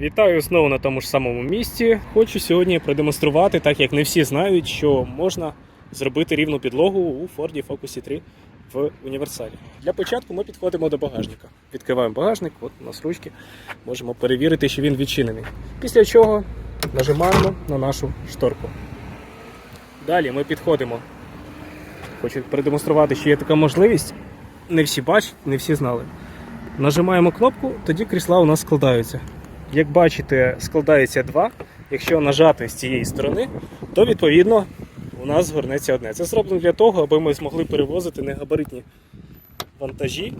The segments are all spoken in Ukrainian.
Вітаю знову на тому ж самому місці. Хочу сьогодні продемонструвати, так як не всі знають, що можна зробити рівну підлогу у Ford Focus 3 в універсалі. Для початку ми підходимо до багажника. Відкриваємо багажник, от у нас ручки. Можемо перевірити, що він відчинений. Після чого нажимаємо на нашу шторку. Далі ми підходимо. Хочу продемонструвати, що є така можливість. Не всі бачать, не всі знали. Нажимаємо кнопку, тоді крісла у нас складаються. Як бачите, складається два. Якщо нажати з цієї сторони, то відповідно у нас згорнеться одне. Це зроблено для того, аби ми змогли перевозити негабаритні вантажі.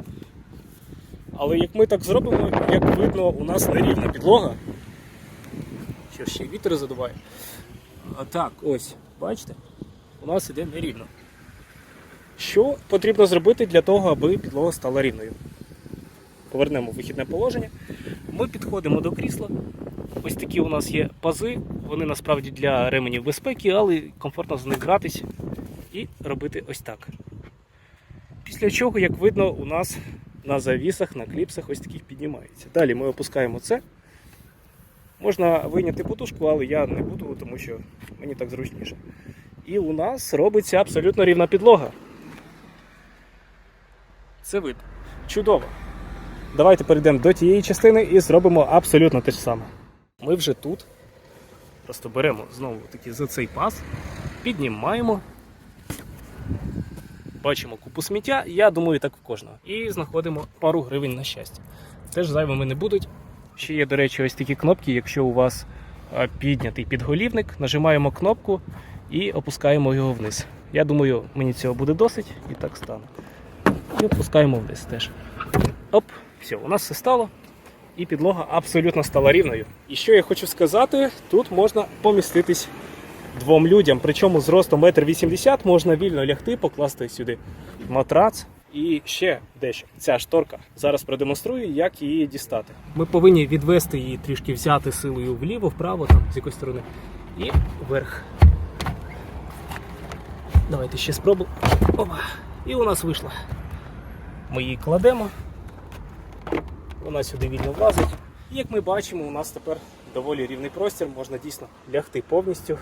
Але як ми так зробимо, як видно, у нас нерівна підлога. Що ще вітер задуває. А так, ось, бачите, у нас іде нерівно. Що потрібно зробити для того, аби підлога стала рівною? Повернемо вихідне положення. Ми підходимо до крісла. Ось такі у нас є пази. Вони насправді для ременів безпеки, але комфортно з них гратись і робити ось так. Після чого, як видно, у нас на завісах, на кліпсах ось таких піднімається. Далі ми опускаємо це. Можна вийняти подушку, але я не буду, тому що мені так зручніше. І у нас робиться абсолютно рівна підлога. Це видно. Чудово. Давайте перейдемо до тієї частини і зробимо абсолютно те ж саме. Ми вже тут. Просто беремо знову таки за цей паз, піднімаємо. Бачимо купу сміття, я думаю, так в кожного. І знаходимо пару гривень на щастя. Теж зайвими не будуть. Ще є, до речі, ось такі кнопки. Якщо у вас піднятий підголівник, нажимаємо кнопку і опускаємо його вниз. Я думаю, мені цього буде досить і так стане. І опускаємо вниз теж. Оп, все, у нас все стало. І підлога абсолютно стала рівною. І що я хочу сказати, тут можна поміститись двом людям. Причому з ростом 1,80 м можна вільно лягти, покласти сюди матрац. І ще дещо. Ця шторка. Зараз продемонструю, як її дістати. Ми повинні відвести її трішки взяти силою вліво, вправо, там, з якоїсь сторони. І вверх. Давайте ще спробуємо. Опа. І у нас вийшло. Ми її кладемо. Вона сюди вільно влазить. І як ми бачимо, у нас тепер доволі рівний простір, можна дійсно лягти повністю.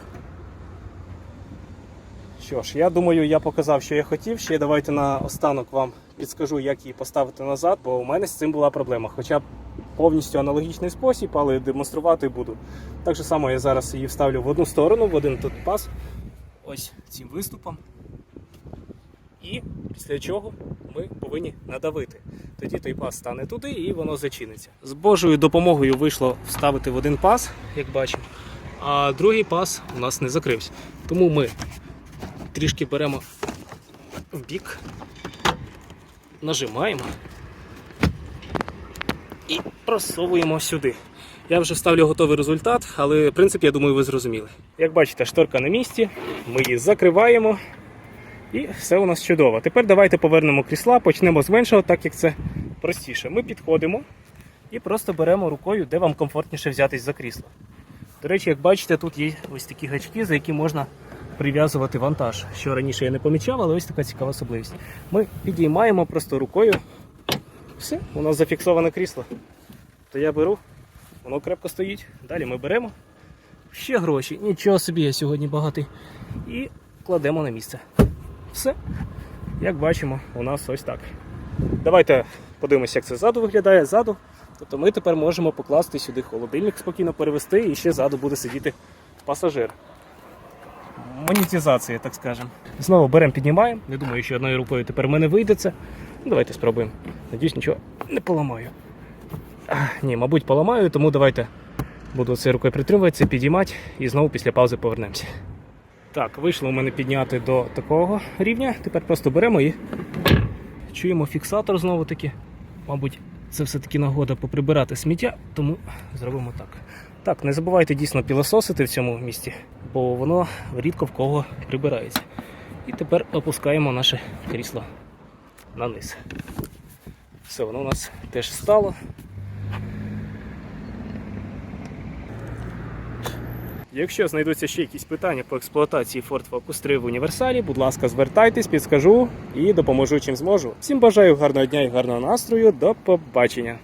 Що ж, я думаю, я показав, що я хотів. Ще давайте на останок вам підскажу, як її поставити назад, бо у мене з цим була проблема. Хоча повністю аналогічний спосіб, але демонструвати буду. Так же само я зараз її вставлю в одну сторону, в один тут пас. Ось цим виступом. І після чого ми повинні надавити. Тоді той пас стане туди і воно зачиниться. З Божою допомогою вийшло вставити в один пас, як бачимо, а другий пас у нас не закрився. Тому ми трішки беремо в бік, нажимаємо і просовуємо сюди. Я вже ставлю готовий результат, але в принципі, я думаю, ви зрозуміли. Як бачите, шторка на місці, ми її закриваємо. І все у нас чудово. Тепер давайте повернемо крісла, почнемо з меншого, так як це простіше. Ми підходимо і просто беремо рукою, де вам комфортніше взятись за крісло. До речі, як бачите, тут є ось такі гачки, за які можна прив'язувати вантаж, що раніше я не помічав, але ось така цікава особливість. Ми підіймаємо просто рукою. Все, у нас зафіксоване крісло. То я беру, воно крепко стоїть. Далі ми беремо ще гроші. Нічого собі, я сьогодні багатий. І кладемо на місце. Все. Як бачимо, у нас ось так. Давайте подивимося, як це ззаду виглядає. Ззаду. Тобто ми тепер можемо покласти сюди холодильник, спокійно перевести, і ще ззаду буде сидіти пасажир. Монетизація, так скажемо. Знову беремо, піднімаємо. Не думаю, що одною рукою тепер в мене вийде це. Ну, Давайте спробуємо. Надіюсь, нічого не поламаю. А, ні, мабуть, поламаю, тому давайте буду цією рукою притримуватися, підіймати і знову після паузи повернемося. Так, вийшло у мене підняти до такого рівня. Тепер просто беремо і чуємо фіксатор знову таки. Мабуть, це все-таки нагода поприбирати сміття, тому зробимо так. Так, не забувайте дійсно пілососити в цьому місці, бо воно рідко в кого прибирається. І тепер опускаємо наше крісло на низ. Все, воно у нас теж стало. Якщо знайдуться ще якісь питання по експлуатації Ford Focus 3 в універсалі, будь ласка, звертайтесь, підскажу і допоможу чим зможу. Всім бажаю гарного дня і гарного настрою. До побачення!